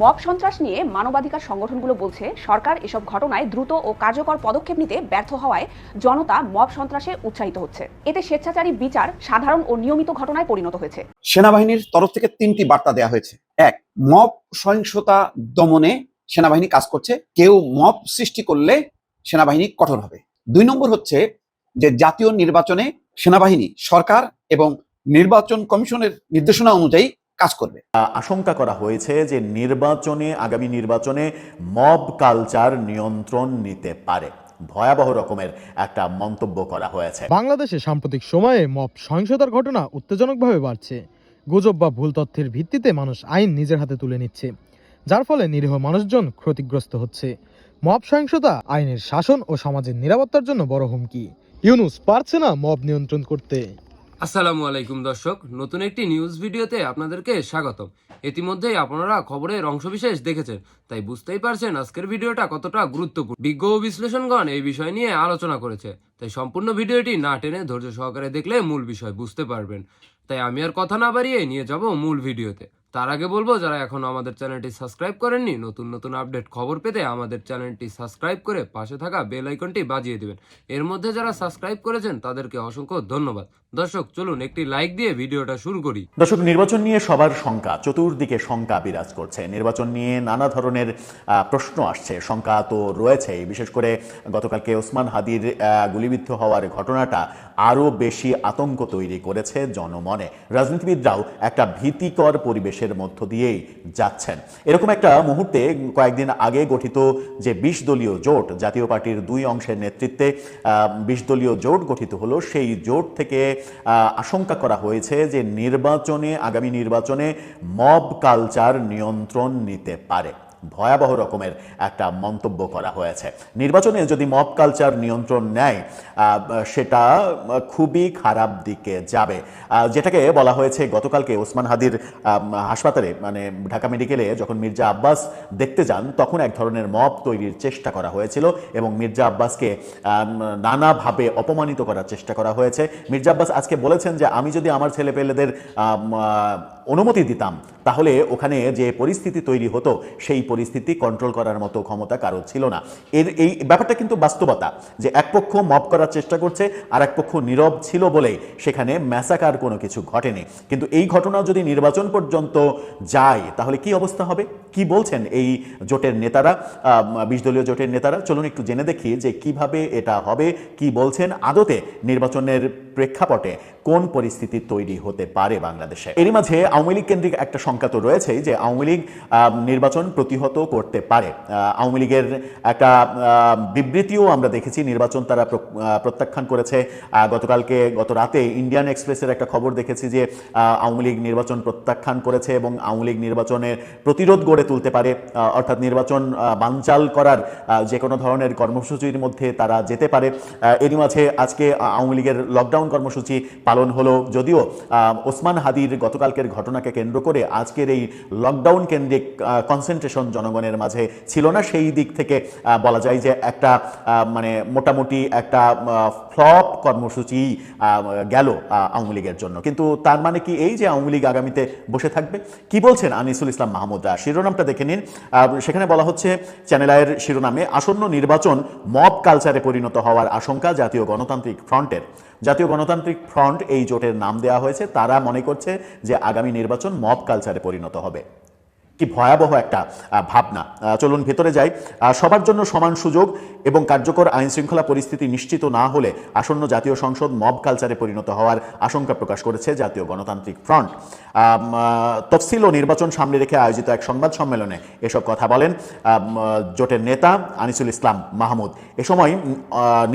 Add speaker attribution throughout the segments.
Speaker 1: Mob সন্ত্রাস নিয়ে মানবাধিকার সংগঠনগুলো বলছে, সরকার এসব ঘটনায় দ্রুত ও কার্যকর পদক্ষেপ নিতে ব্যর্থ হওয়ায় জনতা মব সন্ত্রাসে উৎসাহিত হচ্ছে। এতে স্বেচ্ছাচারী বিচার সাধারণ ও নিয়মিত ঘটনায় পরিণত হয়েছে।
Speaker 2: সেনাবাহিনীর তরফ থেকে তিনটি বার্তা দেওয়া হয়েছে। এক, মব সহিংসতা দমনে সেনাবাহিনী কাজ করছে। কেউ মব সৃষ্টি করলে সেনাবাহিনী কঠোর হবে। দুই নম্বর হচ্ছে যে জাতীয় নির্বাচনে সেনাবাহিনী, সরকার এবং নির্বাচন কমিশনের নির্দেশনা অনুযায়ী কাজ করবে।
Speaker 3: আশঙ্কা করা হয়েছে যে নির্বাচনে আগামী নির্বাচনে মব কালচার নিয়ন্ত্রণ নিতে পারে। ভয়াবহ রকমের একটা মন্তব্য করা হয়েছে।
Speaker 4: বাংলাদেশে সাম্প্রতিক সময়ে মব সহিংসতার ঘটনা উত্তেজনকভাবে বাড়ছে। গুজব বা ভুল তথ্যের ভিত্তিতে মানুষ আইন নিজের হাতে তুলে নিচ্ছে যার ফলে নিরীহ মানুষজন ক্ষতিগ্রস্ত হচ্ছে। মব সহিংসতা আইনের শাসন ও সমাজের নিরাপত্তার জন্য বড় হুমকি। ইউনুস পারছে না মব নিয়ন্ত্রণ করতে।
Speaker 5: আসসালামু আলাইকুম দর্শক, নতুন একটি নিউজ ভিডিওতে আপনাদেরকে স্বাগতম। ইতিমধ্যেই আপনারা খবরের অংশবিশেষ দেখেছেন, তাই বুঝতেই পারছেন আজকের ভিডিওটা কতটা গুরুত্বপূর্ণ। বিজ্ঞ বিশ্লেষণগণ এই বিষয় নিয়ে আলোচনা করেছে, তাই সম্পূর্ণ ভিডিওটি না টেনে ধৈর্য সহকারে দেখলে মূল বিষয় বুঝতে পারবেন। তাই আমি আর কথা না বাড়িয়ে নিয়ে যাব মূল ভিডিওতে। তার আগে বলব, যারা এখনও আমাদের চ্যানেলটি সাবস্ক্রাইব করেননি, নতুন নতুন আপডেট খবর পেতে আমাদের চ্যানেলটি সাবস্ক্রাইব করে পাশে থাকা বেল আইকনটি বাজিয়ে দিবেন। এর মধ্যে যারা সাবস্ক্রাইব করেছেন, তাদেরকে অসংখ্য ধন্যবাদ। দর্শক, চলুন একটি লাইক দিয়ে ভিডিওটা শুরু করি।
Speaker 3: দর্শক, নির্বাচন নিয়ে সবার শঙ্কা, চতুর্দিকে শঙ্কা বিরাজ করছে। নির্বাচন নিয়ে নানা ধরনের প্রশ্ন আসছে। শঙ্কা তো রয়েছেই। বিশেষ করে গতকালকে ওসমান হাদির গুলিবিদ্ধ হওয়ার ঘটনাটা আরও বেশি আতঙ্ক তৈরি করেছে জনমনে। রাজনীতিবিদরাও একটা ভীতিকর পরিবেশের মধ্য দিয়েই যাচ্ছেন। এরকম একটা মুহূর্তে কয়েকদিন আগে গঠিত যে বিশ দলীয় জোট, জাতীয় পার্টির দুই অংশের নেতৃত্বে বিশ দলীয় জোট গঠিত হলো, সেই জোট থেকে আশঙ্কা করা হয়েছে যে নির্বাচনে, আগামী নির্বাচনে মব কালচার নিয়ন্ত্রণ নিতে পারে। ভয়াবহ রকমের একটা মন্তব্য করা হয়েছে। নির্বাচনে যদি মব কালচার নিয়ন্ত্রণ নেয় সেটা খুবই খারাপ দিকে যাবে। যেটাকে বলা হয়েছে, গতকালকে ওসমান হাদির হাসপাতালে মানে ঢাকা মেডিকেলে যখন মির্জা আব্বাস দেখতে যান, তখন এক ধরনের মব তৈরির চেষ্টা করা হয়েছিল এবং মির্জা আব্বাসকে নানাভাবে অপমানিত করার চেষ্টা করা হয়েছে। মির্জা আব্বাস আজকে বলেছেন যে, আমি যদি আমার ছেলে পেলেদের অনুমতি দিতাম, তাহলে ওখানে যে পরিস্থিতি তৈরি হতো, সেই পরিস্থিতি কন্ট্রোল করার মতো ক্ষমতা কারও ছিল না। এর এই ব্যাপারটা কিন্তু বাস্তবতা, যে এক পক্ষ মব করার চেষ্টা করছে, আর এক পক্ষ নীরব ছিল বলেই সেখানে ম্যাসাকার কোনো কিছু ঘটেনি। কিন্তু এই ঘটনা যদি নির্বাচন পর্যন্ত যায়, তাহলে কি অবস্থা হবে? কি বলছেন এই জোটের নেতারা? বিশ দলীয় জোটের নেতারা? চলুন একটু জেনে দেখি যে কীভাবে এটা হবে, কি বলছেন আদতে নির্বাচনের প্রেক্ষাপটে। কোন পরিস্থিতি তৈরি হতে পারে বাংলাদেশে? এরই মাঝে আওয়ামী লীগ কেন্দ্রিক একটা সংখ্যা তো রয়েছেই যে আওয়ামী লীগ নির্বাচন প্রতিহত করতে পারে। আওয়ামী লীগের একটা বিবৃতিও আমরা দেখেছি, নির্বাচন তারা প্রত্যাখ্যান করেছে। গতকালকে, গত রাতে ইন্ডিয়ান এক্সপ্রেসের একটা খবর দেখেছি যে আওয়ামী লীগ নির্বাচন প্রত্যাখ্যান করেছে এবং আওয়ামী লীগ নির্বাচনের প্রতিরোধ গড়ে তুলতে পারে। অর্থাৎ নির্বাচন বানচাল করার যে কোনো ধরনের কর্মসূচির মধ্যে তারা যেতে পারে। এরই মাঝে আজকে আওয়ামী লীগের লকডাউন কর্মসূচি পালন হলো। যদিও ওসমান হাদির গতকালকের ঘটনাকে কেন্দ্র করে আজকের এই লকডাউন কেন্দ্রিক কনসেন্ট্রেশন জনগণের মাঝে ছিল না, সেই দিক থেকে বলা যায় যে একটা মানে মোটামুটি একটা ফ্লপ কর্মসূচি গেল আওয়ামী লীগের জন্য। কিন্তু তার মানে কি এই যে আওয়ামী লীগ আগামীতে বসে থাকবে? কি বলছেন আনিসুল ইসলাম মাহমুদরা? শিরোনামটা দেখে নিন। সেখানে বলা হচ্ছে চ্যানেল আয়ের শিরোনামে আসন্ন নির্বাচন মব কালচারে পরিণত হওয়ার আশঙ্কা জাতীয় গণতান্ত্রিক ফ্রন্টের। জাতীয় গণতান্ত্রিক ফ্রন্ট এই জোটের নাম দেওয়া হয়েছে। তারা মনে করছে যে আগামী নির্বাচন মব কালচারে পরিণত হবে। কি ভয়াবহ একটা ভাবনা। চলুন ভেতরে যাই। সবার জন্য সমান সুযোগ এবং কার্যকর আইন শৃঙ্খলা পরিস্থিতি নিশ্চিত না হলে আসন্ন জাতীয় সংসদ মব কালচারে পরিণত হওয়ার আশঙ্কা প্রকাশ করেছে জাতীয় গণতান্ত্রিক ফ্রন্ট। তফসিল ও নির্বাচন সামনে রেখে আয়োজিত এক সংবাদ সম্মেলনে এসব কথা বলেন জোটের নেতা আনিসুল ইসলাম মাহমুদ। এ সময়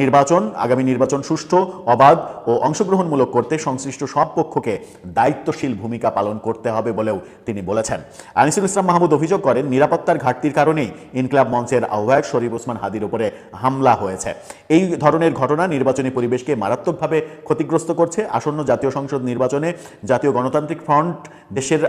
Speaker 3: নির্বাচন, আগামী নির্বাচন সুষ্ঠু, অবাধ ও অংশগ্রহণমূলক করতে সংশ্লিষ্ট সব পক্ষকে দায়িত্বশীল ভূমিকা পালন করতে হবে বলেও তিনি বলেছেন। আনিসুল ইসলাম মাহমুদ অভিযোগ করেন, নিরাপত্তার ঘাটতির কারণেই ইনকলাব মঞ্চের আহ্বায়ক শরীফ ওসমান হাদির উপরে হামলা হয়েছে। এই ধরনের ঘটনা নির্বাচনী পরিবেশকে মারাত্মকভাবে ক্ষতিগ্রস্ত করছে। আসন্ন জাতীয় সংসদ নির্বাচনে জাতীয় গণতান্ত্রিক ফ্রন্ট দেশের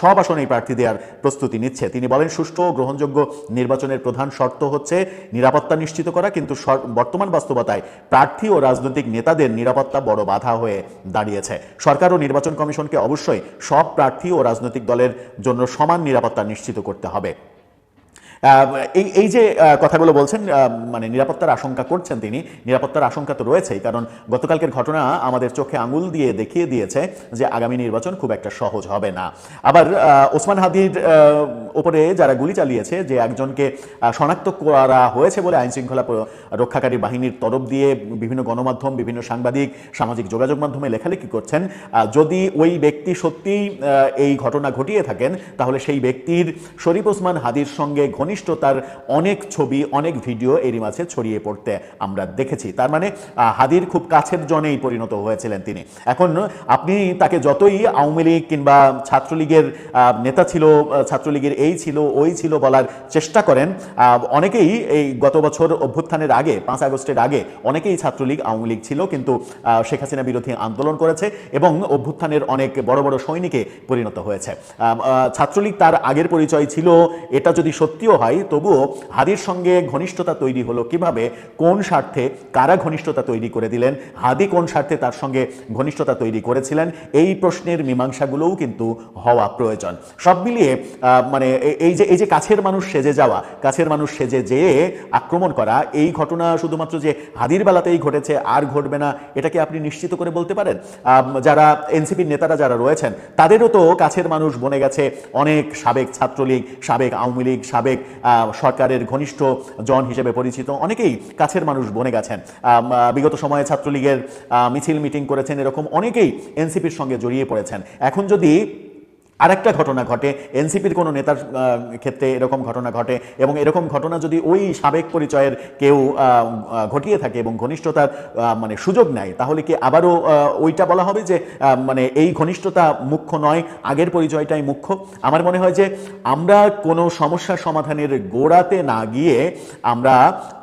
Speaker 3: সব আসনেই প্রার্থী দেওয়ার প্রস্তুতি নিচ্ছে। তিনি বলেন, সুষ্ঠু ও গ্রহণযোগ্য নির্বাচনের প্রধান শর্ত হচ্ছে নিরাপত্তা নিশ্চিত করা, কিন্তু বর্তমান বাস্তবতায় প্রার্থী ও রাজনৈতিক নেতাদের নিরাপত্তা বড় বাধা হয়ে দাঁড়িয়েছে। সরকার ও নির্বাচন কমিশনকে অবশ্যই সব প্রার্থী ও রাজনৈতিক দলের জন্য জন্য সমান নিরাপত্তা নিশ্চিত করতে হবে। এই এই যে কথাগুলো বলছেন মানে নিরাপত্তার আশঙ্কা করছেন তিনি, নিরাপত্তার আশঙ্কা তো রয়েছেই, কারণ গতকালকের ঘটনা আমাদের চোখে আঙুল দিয়ে দেখিয়ে দিয়েছে যে আগামী নির্বাচন খুব একটা সহজ হবে না। আবার ওসমান হাদির ওপরে যারা গুলি চালিয়েছে, যে একজনকে শনাক্ত করা হয়েছে বলে আইন শৃঙ্খলা রক্ষাকারী বাহিনীর তরফ দিয়ে বিভিন্ন গণমাধ্যম, বিভিন্ন সাংবাদিক, সামাজিক যোগাযোগ মাধ্যমে লেখালেখি করছেন যদি ওই ব্যক্তি সত্যিই এই ঘটনা ঘটিয়ে থাকেন, তাহলে সেই ব্যক্তির শরীফ ওসমান হাদির সঙ্গে ঘনিষ্ঠতার অনেক ছবি, অনেক ভিডিও এরই মাঝে ছড়িয়ে পড়তে আমরা দেখেছি। তার মানে হাদির খুব কাছের জনেই পরিণত হয়েছিলেন তিনি। এখন আপনি তাকে যতই আওয়ামী লীগ কিংবা ছাত্রলীগের নেতা ছিল ছাত্রলীগের এই ছিল, ওই ছিল বলার চেষ্টা করেন অনেকেই এই গত বছর অভ্যুত্থানের আগে, পাঁচ আগস্টের আগে অনেকেই ছাত্রলীগ, আওয়ামী লীগ ছিল, কিন্তু শেখ হাসিনা বিরোধী আন্দোলন করেছে এবং অভ্যুত্থানের অনেক বড় বড় সৈনিকে পরিণত হয়েছে। ছাত্রলীগ তার আগের পরিচয় ছিল, এটা যদি সত্যিও হয়, তবুও হাদির সঙ্গে ঘনিষ্ঠতা তৈরি হলো কীভাবে? কোন স্বার্থে? কারা ঘনিষ্ঠতা তৈরি করে দিলেন? হাদি কোন স্বার্থে তার সঙ্গে ঘনিষ্ঠতা তৈরি করেছিলেন? এই প্রশ্নের মীমাংসাগুলোও কিন্তু হওয়া প্রয়োজন। সব মিলিয়ে মানে এই যে এই যে কাছের মানুষ সেজে যাওয়া, কাছের মানুষ সেজে যেয়ে আক্রমণ করা, এই ঘটনা শুধুমাত্র যে হাদির বেলাতেই ঘটেছে আর ঘটবে না এটাকে আপনি নিশ্চিত করে বলতে পারেন? যারা এনসিপির নেতারা যারা রয়েছেন, তাদেরও তো কাছের মানুষ বনে গেছে অনেক সাবেক ছাত্রলীগ, সাবেক আওয়ামী লীগ, সাবেক সরকারের ঘনিষ্ঠ জন হিসেবে পরিচিত। অনেকেই কাছের মানুষ বনে গেছেন। বিগত সময়ে ছাত্রলীগের মিছিল মিটিং করেছেন এরকম অনেকেই এনসিপির সঙ্গে জড়িয়ে পড়েছেন। এখন যদি আরেকটা ঘটনা ঘটে। এনসিপির কোনো নেতার ক্ষেত্রে এরকম ঘটনা ঘটে এবং এরকম ঘটনা যদি ওই সাবেক পরিচয়ের কেউ ঘটিয়ে থাকে এবং ঘনিষ্ঠতার মানে সুযোগ নেয়, তাহলে কি আবারও ওইটা বলা হবে যে মানে এই ঘনিষ্ঠতা মুখ্য নয়, আগের পরিচয়টাই মুখ্য? আমার মনে হয় যে আমরা কোনো সমস্যার সমাধানের গোড়াতে না গিয়ে আমরা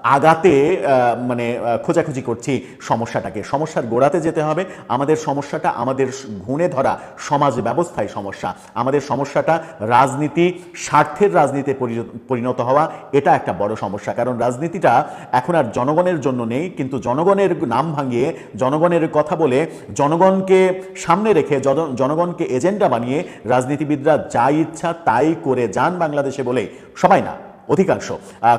Speaker 3: আগাতে মানে খোঁজাখুঁজি করছি সমস্যাটাকে। সমস্যার গোড়াতে যেতে হবে। আমাদের সমস্যাটা আমাদের ঘুণে ধরা সমাজ ব্যবস্থায় সমস্যা। আমাদের সমস্যাটা রাজনীতি, স্বার্থের রাজনীতিতে পরি- পরিণত হওয়া, এটা একটা বড় সমস্যা। কারণ রাজনীতিটা এখন আর জনগণের জন্য নেই, কিন্তু জনগণের নাম ভাঙিয়ে, জনগণের কথা বলে, জনগণকে সামনে রেখে, জন- জনগণকে এজেন্ডা বানিয়ে, রাজনীতিবিদরা যা ইচ্ছা তাই করে যান বাংলাদেশে বলে সবাই না। অধিকাংশ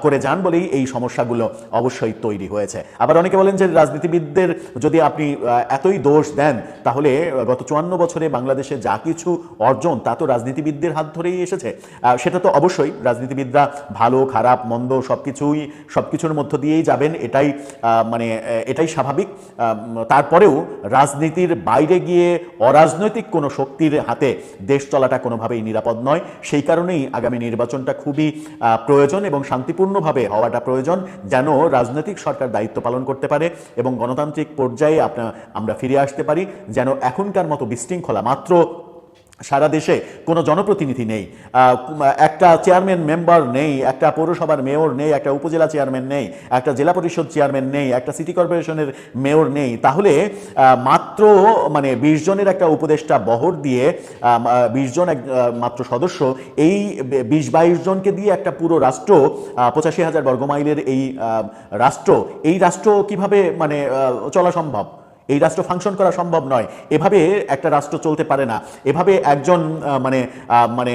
Speaker 3: করে যান বলেই এই সমস্যাগুলো অবশ্যই তৈরি হয়েছে। আবার অনেকে বলেন যে রাজনীতিবিদদের যদি আপনি এতই দোষ দেন তাহলে গত চুয়ান্ন বছরে বাংলাদেশে যা কিছু অর্জন তা তো রাজনীতিবিদদের হাত ধরেই এসেছে। সেটা তো অবশ্যই রাজনীতিবিদরা ভালো খারাপ মন্দ সব কিছুই সব কিছুর মধ্য দিয়েই যাবেন এটাই মানে এটাই স্বাভাবিক। তারপরেও রাজনীতির বাইরে গিয়ে অরাজনৈতিক কোনো শক্তির হাতে দেশ চলাটা কোনোভাবেই নিরাপদ নয়। সেই কারণেই আগামী নির্বাচনটা খুবই আহ, প্রয়োজন এবং শান্তিপূর্ণভাবে হওয়াটা প্রয়োজন যেন রাজনৈতিক সরকার দায়িত্ব পালন করতে পারে এবং গণতান্ত্রিক পর্যায়ে আপনার আমরা ফিরে আসতে পারি, যেন এখনকার মতো বিশৃঙ্খলা মাত্র সারা দেশে কোনো জনপ্রতিনিধি নেই একটা চেয়ারম্যান মেম্বার নেই, একটা পৌরসভার মেয়র নেই, একটা উপজেলা চেয়ারম্যান নেই, একটা জেলা পরিষদ চেয়ারম্যান নেই, একটা সিটি কর্পোরেশনের মেয়র নেই। তাহলে মাত্র মানে বিশ জনের একটা উপদেষ্টা বহর দিয়ে বিশ জন এক- মাত্র সদস্য, এই বিশ বাইশ জনকে দিয়ে একটা পুরো রাষ্ট্র পঁচাশি হাজার বর্গমাইলের এই রাষ্ট্র এই রাষ্ট্র কীভাবে মানে চলা সম্ভব? এই রাষ্ট্র ফাংশন করা সম্ভব নয়। এভাবে একটা রাষ্ট্র চলতে পারে না। এভাবে একজন মানে মানে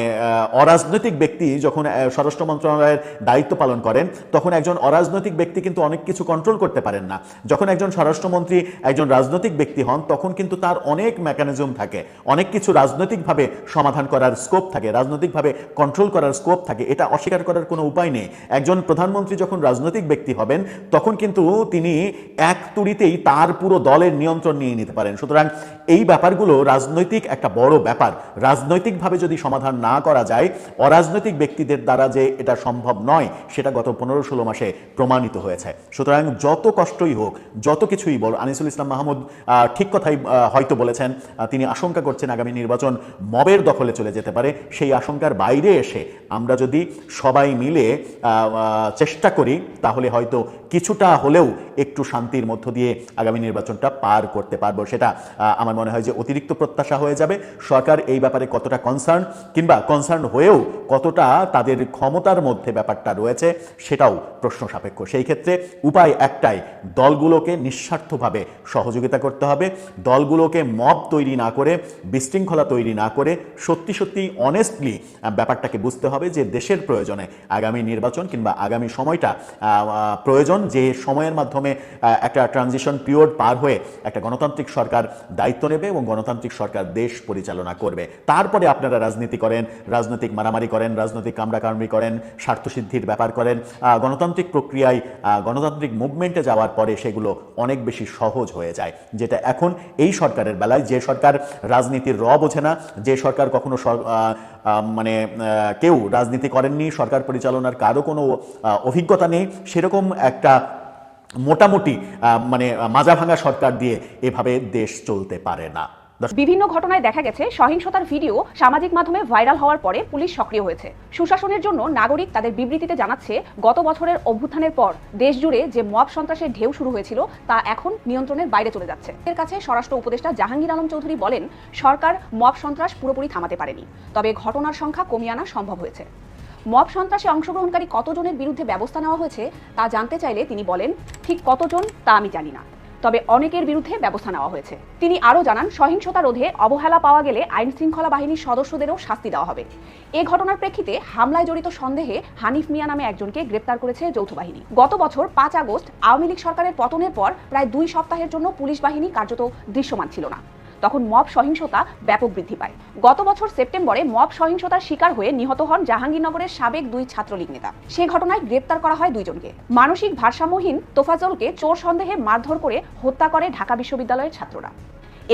Speaker 3: অরাজনৈতিক ব্যক্তি যখন স্বরাষ্ট্র মন্ত্রণালয়ের দায়িত্ব পালন করেন, তখন একজন অরাজনৈতিক ব্যক্তি কিন্তু অনেক কিছু কন্ট্রোল করতে পারেন না। যখন একজন স্বরাষ্ট্রমন্ত্রী, একজন রাজনৈতিক ব্যক্তি হন, তখন কিন্তু তার অনেক মেকানিজম থাকে। অনেক কিছু রাজনৈতিকভাবে সমাধান করার স্কোপ থাকে, রাজনৈতিকভাবে কন্ট্রোল করার স্কোপ থাকে। এটা অস্বীকার করার কোনো উপায় নেই। একজন প্রধানমন্ত্রী যখন রাজনৈতিক ব্যক্তি হবেন, তখন কিন্তু তিনি এক তুড়িতেই তার পুরো দলের নিয়ন্ত্রণ নিয়ে নিতে পারেন। সুতরাং এই ব্যাপারগুলো রাজনৈতিক একটা বড় ব্যাপার। রাজনৈতিকভাবে যদি সমাধান না করা যায়, অরাজনৈতিক ব্যক্তিদের দ্বারা যে এটা সম্ভব নয়, সেটা গত পনেরো ষোলো মাসে প্রমাণিত হয়েছে। সুতরাং যত কষ্টই হোক, যত কিছুই বল আনিসুল ইসলাম মাহমুদ ঠিক কথাই হয়তো বলেছেন তিনি আশঙ্কা করছেন আগামী নির্বাচন মবের দখলে চলে যেতে পারে। সেই আশঙ্কার বাইরে এসে আমরা যদি সবাই মিলে চেষ্টা করি, তাহলে হয়তো কিছুটা হলেও একটু শান্তির মধ্য দিয়ে আগামী নির্বাচনটা পার পার করতে পারব সেটা আমার মনে হয় যে অতিরিক্ত প্রত্যাশা হয়ে যাবে। সরকার এই ব্যাপারে কতটা কনসার্ন কিংবা কনসার্ন হয়েও কতটা তাদের ক্ষমতার মধ্যে ব্যাপারটা রয়েছে সেটাও প্রশ্ন সাপেক্ষ। সেই ক্ষেত্রে উপায় একটাই, দলগুলোকে নিঃস্বার্থভাবে সহযোগিতা করতে হবে, দলগুলোকে মব তৈরি না করে, বিশৃঙ্খলা তৈরি না করে সত্যি সত্যি অনেস্টলি ব্যাপারটাকে বুঝতে হবে যে দেশের প্রয়োজনে আগামী নির্বাচন কিংবা আগামী সময়টা প্রয়োজন যে সময়ের মাধ্যমে একটা ট্রানজিশন পিরিয়ড পার হয়ে একটা গণতান্ত্রিক সরকার দায়িত্ব নেবে এবং গণতান্ত্রিক সরকার দেশ পরিচালনা করবে। তারপরে আপনারা রাজনীতি করেন, রাজনৈতিক মারামারি করেন, রাজনৈতিক কামড়াকামড়ি করেন, স্বার্থসিদ্ধির ব্যাপার করেন। গণতান্ত্রিক প্রক্রিয়ায় গণতান্ত্রিক মুভমেন্টে যাওয়ার পরে সেগুলো অনেক বেশি সহজ হয়ে যায়। যেটা এখন এই সরকারের বেলায়, যে সরকার রাজনীতির র বোঝে না, যে সরকার কখনো মানে কেউ রাজনীতি করেননি, সরকার পরিচালনার কারও কোনো অভিজ্ঞতা নেই, সেরকম একটা মোটামুটি মানে মাজা ভাঙা সরকার দিয়ে এভাবে দেশ চলতে পারে না।
Speaker 1: বিভিন্ন ঘটনায় দেখা গেছে, সহিংসতার ভিডিও সামাজিক মাধ্যমে ভাইরাল হওয়ার পরে পুলিশ সক্রিয় হয়েছে। সুশাসনের জন্য নাগরিক তাদের বিবৃতিতে জানাচ্ছে, গত বছরের অভ্যুত্থানের পর দেশ জুড়ে যে মব সন্ত্রাসের ঢেউ শুরু হয়েছিল, তা এখন নিয়ন্ত্রণের বাইরে চলে যাচ্ছে। এর কাছে স্বরাষ্ট্র উপদেষ্টা জাহাঙ্গীর আলম চৌধুরী বলেন, সরকার মব সন্ত্রাস পুরোপুরি থামাতে পারেনি। তবে ঘটনার সংখ্যা কমিয়ে আনা সম্ভব হয়েছে। মব সন্ত্রাসে অংশগ্রহণকারী কতজনের বিরুদ্ধে ব্যবস্থা নেওয়া হয়েছে তা জানতে চাইলে তিনি বলেন, ঠিক কতজন তা আমি জানি না। তবে অনেকের বিরুদ্ধে ব্যবস্থা নেওয়া হয়েছে। তিনি আরও জানান, সহিংসতা রোধে অবহেলা পাওয়া গেলে আইন শৃঙ্খলা বাহিনীর সদস্যদেরও শাস্তি দেওয়া হবে। এ ঘটনার প্রেক্ষিতে হামলায় জড়িত সন্দেহে হানিফ মিয়া নামে একজনকে গ্রেপ্তার করেছে যৌথ বাহিনী। গত বছর পাঁচ আগস্ট আওয়ামী লীগ সরকারের পতনের পর প্রায় দুই সপ্তাহের জন্য পুলিশ বাহিনী কার্যত দৃশ্যমান ছিল না। তখন মব সহিংসতা ব্যাপক বৃদ্ধি পায়। গত বছর সেপ্টেম্বরে মব সহিংসতার শিকার হয়ে নিহত হন জাহাঙ্গীরনগরের সাবেক দুই ছাত্রলীগ নেতা। সে ঘটনায় গ্রেপ্তার করা হয় দুইজনকে। মানসিক ভারসাম্যহীন তোফাজলকে চোর সন্দেহে মারধর করে হত্যা করে ঢাকা বিশ্ববিদ্যালয়ের ছাত্ররা।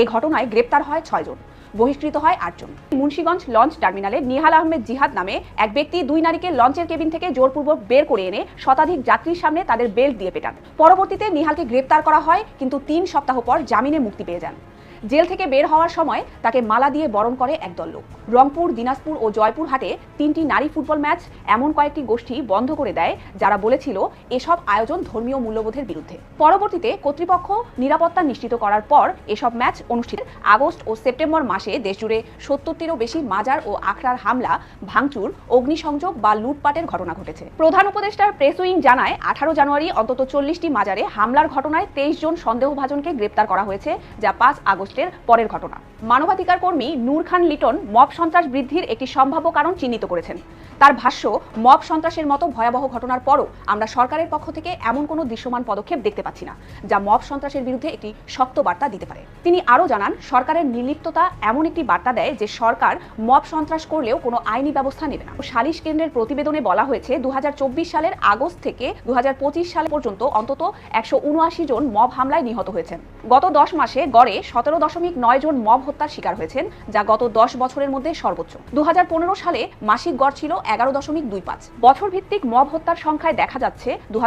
Speaker 1: এ ঘটনায় গ্রেপ্তার হয় ছয়জন বহিষ্কৃত হয় আটজন মুন্সিগঞ্জ লঞ্চ টার্মিনালে নিহাল আহমেদ জিহাদ নামে এক ব্যক্তি দুই নারীকে লঞ্চের কেবিন থেকে জোরপূর্বক বের করে এনে শতাধিক যাত্রীর সামনে তাদের বেল্ট দিয়ে পেটান। পরবর্তীতে নিহালকে গ্রেপ্তার করা হয়, কিন্তু তিন সপ্তাহ পর জামিনে মুক্তি পেয়ে যান। জেল থেকে বের হওয়ার সময় তাকে মালা দিয়ে বরণ করে একদল লোক। রংপুর, দিনাজপুর ও জয়পুর হাটে তিনটি নারী ফুটবল ম্যাচ এমন কয়েকটি গোষ্ঠী বন্ধ করে দেয় যারা বলেছিল এসব আয়োজন ধর্মীয় মূল্যবোধের বিরুদ্ধে। পরবর্তীতে কর্তৃপক্ষ নিরাপত্তা নিশ্চিত করার পর এসব ম্যাচ অনুষ্ঠিত আগস্ট ও সেপ্টেম্বর মাসে দেশজুড়ে সত্তরটিরও বেশি মাজার ও আখড়ার হামলা, ভাঙচুর, অগ্নিসংযোগ বা লুটপাটের ঘটনা ঘটেছে। প্রধান উপদেষ্টার প্রেস উইং জানায়, আঠারো জানুয়ারি অন্তত চল্লিশটি মাজারে হামলার ঘটনায় তেইশ জন সন্দেহভাজনকে গ্রেপ্তার করা হয়েছে, যা পাঁচ আগস্টের পরের ঘটনা। মানবাধিকার কর্মী নূর খান লিটন মব সন্ত্রাস বৃদ্ধির একটি সম্ভাব্য কারণ চিহ্নিত করেছেন। তার ভাষ্য, মব সন্ত্রাসের মতো ভয়াবহ ঘটনার পরও আমরা সরকারের পক্ষ থেকে এমন কোনো দৃশ্যমান পদক্ষেপ দেখতে পাচ্ছি না, যা মব সন্ত্রাসের বিরুদ্ধে একটি শক্ত বার্তা দিতে পারে। তিনি আরও জানান, সরকারের নির্লিপ্ততা এমন একটি বার্তা দেয় যে সরকার মব সন্ত্রাস করলেও কোনো আইনি ব্যবস্থা নেবে না। সালিশ কেন্দ্রের প্রতিবেদনে বলা হয়েছে দু হাজার চব্বিশ সালের আগস্ট থেকে দু হাজার পঁচিশ সাল পর্যন্ত অন্তত একশো উনআশি জন মব হামলায় নিহত হয়েছেন। গত দশ মাসে গড়ে সতেরো দশমিক নয় জন মব হত্যার শিকার হয়েছেন, যা গত দশ বছরের মধ্যে সর্বোচ্চ। দু সালে মাসিক গড় ছিল এগারো দশমিক দুই পাঁচ। বছর ভিত্তিক মব হত্যার সংখ্যায় দেখা যাচ্ছে দু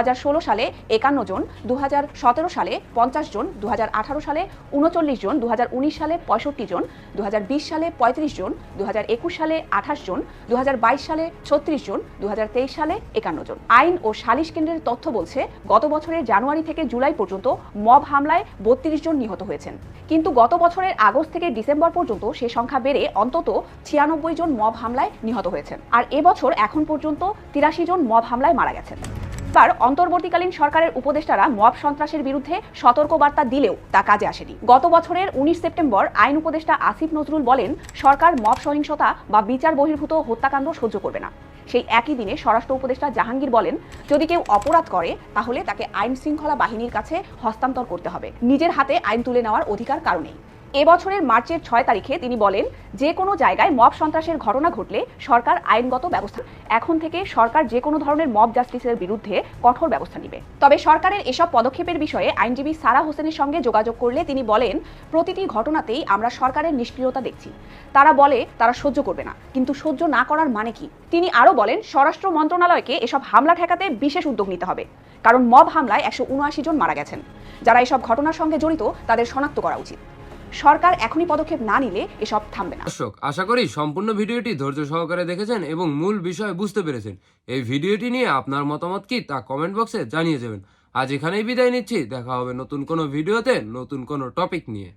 Speaker 1: সালে একান্ন জন দু সালে পঞ্চাশ জন দু সালে উনচল্লিশ জন দু সালে পঁয়ষট্টি জন দু সালে পঁয়ত্রিশ জন, দুহাজার একুশ সালে আঠাশ জন দু হাজার বাইশ সালে ছত্রিশ জন দু হাজার তেইশ সালে একান্ন জন। আইন ও সালিশ কেন্দ্রের তথ্য বলছে, গত বছরের জানুয়ারি থেকে জুলাই পর্যন্ত মব হামলায় বত্রিশ জন নিহত হয়েছেন। কিন্তু গত বছরের আগস্ট থেকে ডিসেম্বর পর্যন্ত সে সংখ্যা বেড়ে অন্তত ছিয়ানব্বই জন মব হামলায় নিহত হয়েছেন। আর এবছর এখন পর্যন্ত তিরাশি জন মব হামলায় মারা গেছেন। এবার অন্তর্বর্তীকালীন সরকারের উপদেষ্টারা মব সন্ত্রাসের বিরুদ্ধে সতর্কবার্তা দিলেও তা কাজে আসেনি। গত বছরের উনিশ সেপ্টেম্বর আইন উপদেষ্টা আসিফ নজরুল বলেন, সরকার মব সহিংসতা বা বিচার বহির্ভূত হত্যাকাণ্ড সহ্য করবে না। সেই একই দিনে স্বরাষ্ট্র উপদেষ্টা জাহাঙ্গীর বলেন, যদি কেউ অপরাধ করে, তাহলে তাকে আইন শৃঙ্খলা বাহিনীর কাছে হস্তান্তর করতে হবে। নিজের হাতে আইন তুলে নেওয়ার অধিকার কারণেই এবছরের মার্চের ছয় তারিখে তিনি বলেন, যে কোনো জায়গায় মব সন্ত্রাসের ঘটনা ঘটলে সরকার আইনগত ব্যবস্থা এখন থেকে সরকার যে কোনো ধরনের মব জাস্টিসের বিরুদ্ধে কঠোর ব্যবস্থা নেবে। তবে সরকারের এসব পদক্ষেপের বিষয়ে আইনজীবী সারা হোসেনের সঙ্গে যোগাযোগ করলে তিনি বলেন, প্রতিটি ঘটনাতেই আমরা সরকারের নিষ্ক্রিয়তা দেখছি। তারা বলে, তারা সহ্য করবে না। কিন্তু সহ্য না করার মানে কি? তিনি আরও বলেন, স্বরাষ্ট্র মন্ত্রণালয়কে এসব হামলা ঠেকাতে বিশেষ উদ্যোগ নিতে হবে। কারণ মব হামলায় একশো উনআশি জন মারা গেছেন। যারা এসব ঘটনার সঙ্গে জড়িত, তাদের শনাক্ত করা উচিত। সরকার এখনই পদক্ষেপ না নিলে এসব থামবে না।
Speaker 5: দর্শক, আশা করি সম্পূর্ণ ভিডিওটি ধৈর্য সহকারে দেখেছেন এবং মূল বিষয় বুঝতে পেরেছেন। এই ভিডিওটি নিয়ে আপনার মতামত কি তা কমেন্ট বক্সে জানিয়ে যাবেন। আজ এখানেই বিদায় নিচ্ছি। দেখা হবে নতুন কোনো ভিডিওতে নতুন কোনো টপিক নিয়ে।